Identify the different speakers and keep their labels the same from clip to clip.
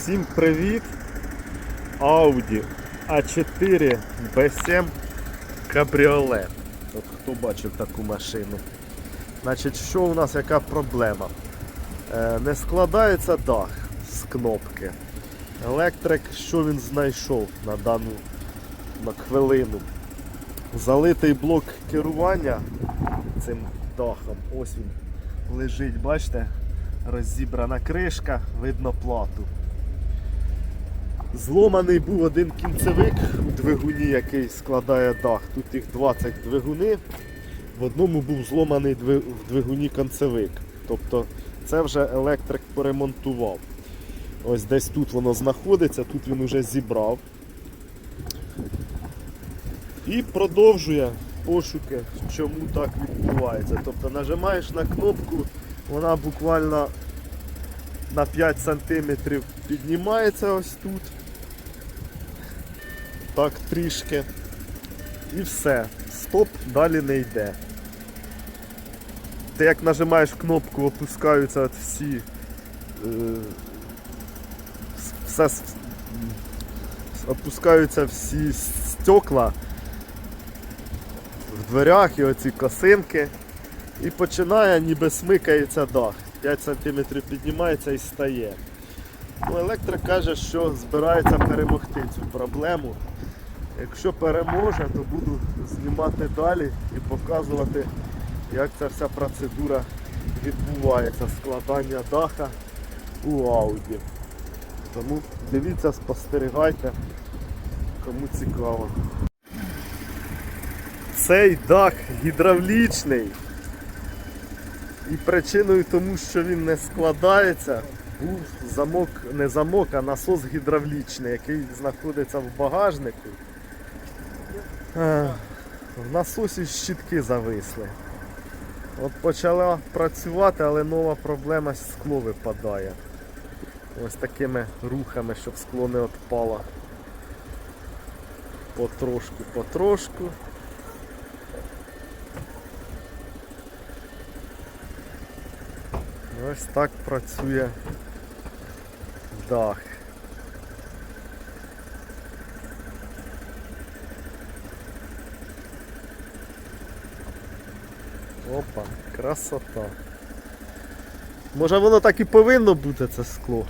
Speaker 1: Всім привіт! Audi A4 B7 кабріолет. От хто бачив таку машину. Значить, що у нас яка проблема? Е, не складається дах з кнопки. Електрик, що він знайшов на дану на хвилину? Залитий блок керування цим дахом. Ось він лежить, бачите? Розібрана кришка, видно плату. Зломаний був один кінцевик у двигуні, який складає дах. Тут їх 20 двигуни. В одному був зломаний в двигуні концевик. Тобто це вже електрик поремонтував. Ось десь тут воно знаходиться, тут він вже зібрав. І продовжує пошуки, чому так відбувається. Тобто нажимаєш на кнопку, вона буквально на 5 см піднімається ось тут. Так трішки. І все. Стоп, далі не йде. Ти як нажимаєш кнопку, опускаються от всі. Е, все, опускаються всі стекла в дверях і оці косинки. І починає ніби смикається дах. 5 см піднімається і стає. Ну, електрик каже, що збирається перемогти цю проблему. Якщо переможе, то буду знімати далі і показувати, як ця вся процедура відбувається, складання даха у Audi. Тому дивіться, спостерігайте, кому цікаво. Цей дах гідравлічний. І причиною тому, що він не складається, був замок, не замок, а насос гідравлічний, який знаходиться в багажнику. В насосі щітки зависли. От почала працювати, але нова проблема скло випадає. Ось такими рухами, щоб скло не відпало. Потрошку, потрошку. Ось так працює дах. Опа, красота. Може воно так і повинно бути це скло.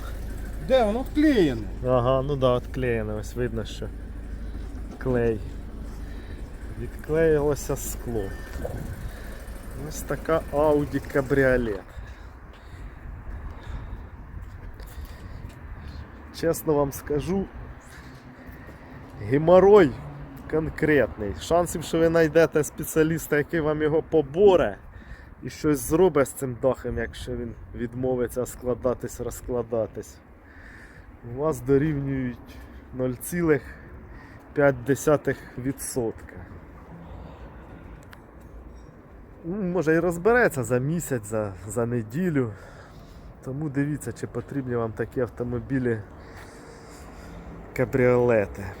Speaker 2: Де воно вклеєно?
Speaker 1: Ага, ну да, відклеєно, ось видно, що клей. Відклеїлося скло. Ось така Audi кабріолет. Чесно вам скажу, геморой конкретний. Шансів, що ви знайдете спеціаліста, який вам його поборе і щось зробить з цим дахом, якщо він відмовиться складатись, розкладатись у вас дорівнюють 0,5%. Ну, Може і розбереться за місяць, за, за неділю. Тому дивіться, чи потрібні вам такі автомобілі Cabrioleta.